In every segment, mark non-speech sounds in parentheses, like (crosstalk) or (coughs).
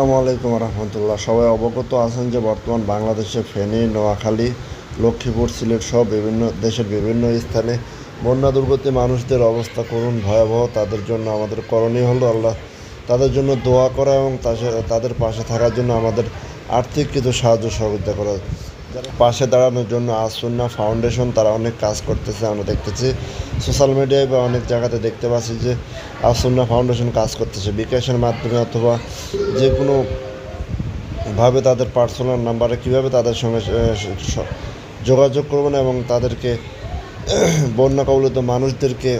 আসসালামু আলাইকুম রহমতুল্লাহ। সবাই অবগত আছেন যে বর্তমান বাংলাদেশে ফেনী, নোয়াখালী, লক্ষ্মীপুর, সিলেট সহ বিভিন্ন দেশের বিভিন্ন স্থানে বন্যা দুর্গতি মানুষদের অবস্থা করুন ভয়াবহ। তাদের জন্য আমাদের করণীয় হলো আল্লাহ তাদের জন্য দোয়া করা এবং তাদের পাশে থাকার জন্য আমাদের আর্থিক কিছু সাহায্য সহযোগিতা করা। যারা পাশে দাঁড়ানোর জন্য আসুন্না ফাউন্ডেশন তারা অনেক কাজ করতেছে, আমরা দেখতেছি। সোশ্যাল মিডিয়ায় বা অনেক জায়গাতে দেখতে পাচ্ছি যে আসুন্না ফাউন্ডেশন কাজ করতেছে। বিকাশের মাধ্যমে অথবা যে কোনো ভাবে তাদের পার্সোনাল নাম্বারে কীভাবে তাদের সঙ্গে যোগাযোগ করবেন এবং তাদেরকে (clears throat) বন্যা কবলিত মানুষদেরকে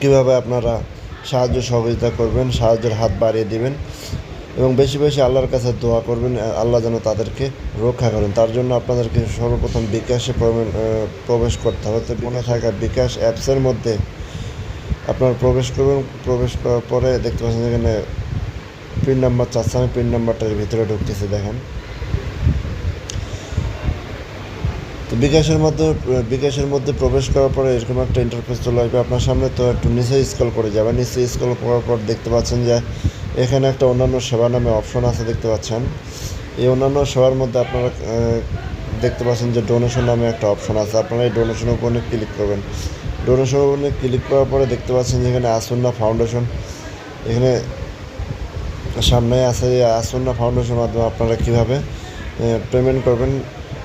কীভাবে আপনারা সাহায্য সহযোগিতা করবেন, সাহায্যের হাত বাড়িয়ে দিবেন। এবং বেশি বেশি আল্লাহর কাছে দোয়া করবেন আল্লাহ যেন তাদেরকে রক্ষা করেন। তার জন্য আপনাদেরকে সর্বপ্রথম বিকাশে প্রবেশ করতে হবে। তো মনে থাকা বিকাশ অ্যাপসের মধ্যে আপনার প্রবেশ করবেন। প্রবেশ করার পরে দেখতে পাচ্ছেন এখানে পিন নাম্বার চাচ্ছে আমি পিন নাম্বারটার ভিতরে ঢুকতেছি, দেখেন। তো বিকাশের মধ্যে বিকাশের মধ্যে প্রবেশ করার পরে এরকম একটা ইন্টারফেস চলে আসবে। আপনার সামনে তো একটু নিচে স্কল করে যাবে। নিচে স্কল করার পর দেখতে পাচ্ছেন যে এখানে একটা অন্যান্য সেবা নামে অপশন আছে দেখতে পাচ্ছেন। এই অন্যান্য সেবার মধ্যে আপনারা দেখতে পাচ্ছেন যে ডোনেশন নামে একটা অপশন আছে। আপনারা এই ডোনেশনের উপরে ক্লিক করবেন। ডোনেশনের উপরে ক্লিক করার পরে দেখতে পাচ্ছেন যে এখানে আসন্না ফাউন্ডেশন এখানে সামনে আছে যে আসন্না ফাউন্ডেশনের মাধ্যমে আপনারা কীভাবে পেমেন্ট করবেন।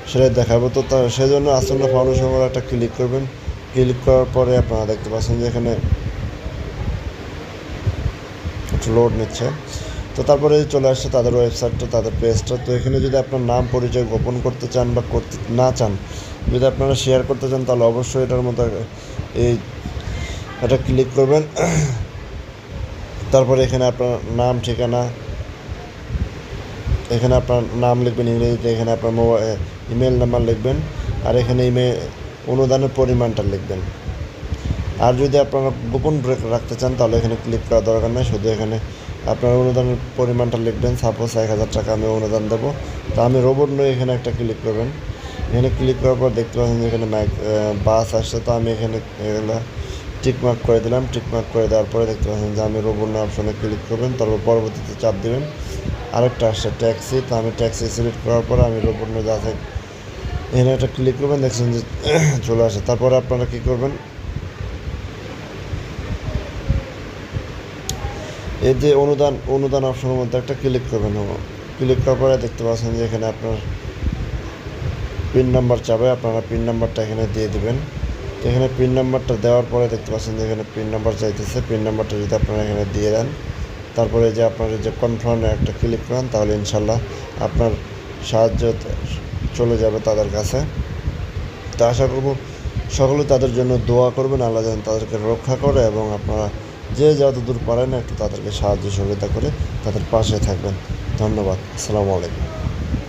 সেটাই দেখাবো। তো তা সেজন্য আসন্না ফাউন্ডেশন উপর একটা ক্লিক করবেন। ক্লিক করার পরে আপনারা দেখতে পাচ্ছেন যে এখানে একটু লোড নিচ্ছে। তো তারপরে চলে আসছে তাদের ওয়েবসাইটটা তাদের পেজটা তো এখানে যদি আপনার নাম, পরিচয় গোপন করতে চান বা করতে না চান, যদি আপনারা শেয়ার করতে চান, তাহলে অবশ্যই এটার মধ্যে এই এটা ক্লিক করবেন। তারপরে এখানে আপনার নাম, ঠিকানা এখানে আপনার নাম লিখবেন, ইংরেজিতে এখানে আপনার মোবাইল ইমেল নাম্বার লিখবেন, আর এখানে ইমেল অনুদানের পরিমাণটা লিখবেন। আর যদি আপনারা গোপন রাখতে চান, তাহলে এখানে ক্লিক করা দরকার নেই, শুধু এখানে আপনার অনুদানের পরিমাণটা লিখবেন সাপোজ এক হাজার টাকা আমি অনুদান দেবো। তো আমি রোবট নই এখানে একটা ক্লিক করবেন। এখানে ক্লিক করার পর দেখতে পাচ্ছেন এখানে বাস আসছে, তো আমি এখানে এগুলো টিকমার্ক করে দিলাম। টিকমার্ক করে দেওয়ার পরে দেখতে পাচ্ছেন যে আমি রোবট অপশনে ক্লিক করবেন, তারপর পরবর্তীতে চাপ দেবেন। আরেকটা আসছে ট্যাক্সি, তো আমি ট্যাক্সি সিলেক্ট করার পরে আমি রোবট আছে এখানে একটা ক্লিক করবেন, দেখছেন যে (coughs) চলে আসে। তারপরে আপনারা কী করবেন? এই যে অনুদান অনুদান অপশনের মধ্যে একটা ক্লিক করবেন। ক্লিক করার পরে দেখতে পাচ্ছেন যে এখানে আপনার পিন নাম্বার চাবে, আপনারা পিন নাম্বারটা এখানে দিয়ে দিবেন। এখানে পিন নাম্বারটা দেওয়ার পরে দেখতে পাচ্ছেন যে এখানে পিন নাম্বার চাইতেছে। পিন নাম্বারটা যদি আপনারা এখানে দিয়ে দেন তারপরে যে আপনার যে কনফার্মে একটা ক্লিক করেন তাহলে ইনশাল্লাহ আপনার সাহায্য চলে যাবে তাদের কাছে। তো আশা করব সকলে তাদের জন্য দোয়া করবেন, আল্লাহ যেন তাদেরকে রক্ষা করে এবং আপনারা যে যতদূর পারেন, একটু তাদেরকে সাহায্য সহযোগিতা করে তাদের পাশে থাকবেন। ধন্যবাদ। আসসালামু আলাইকুম।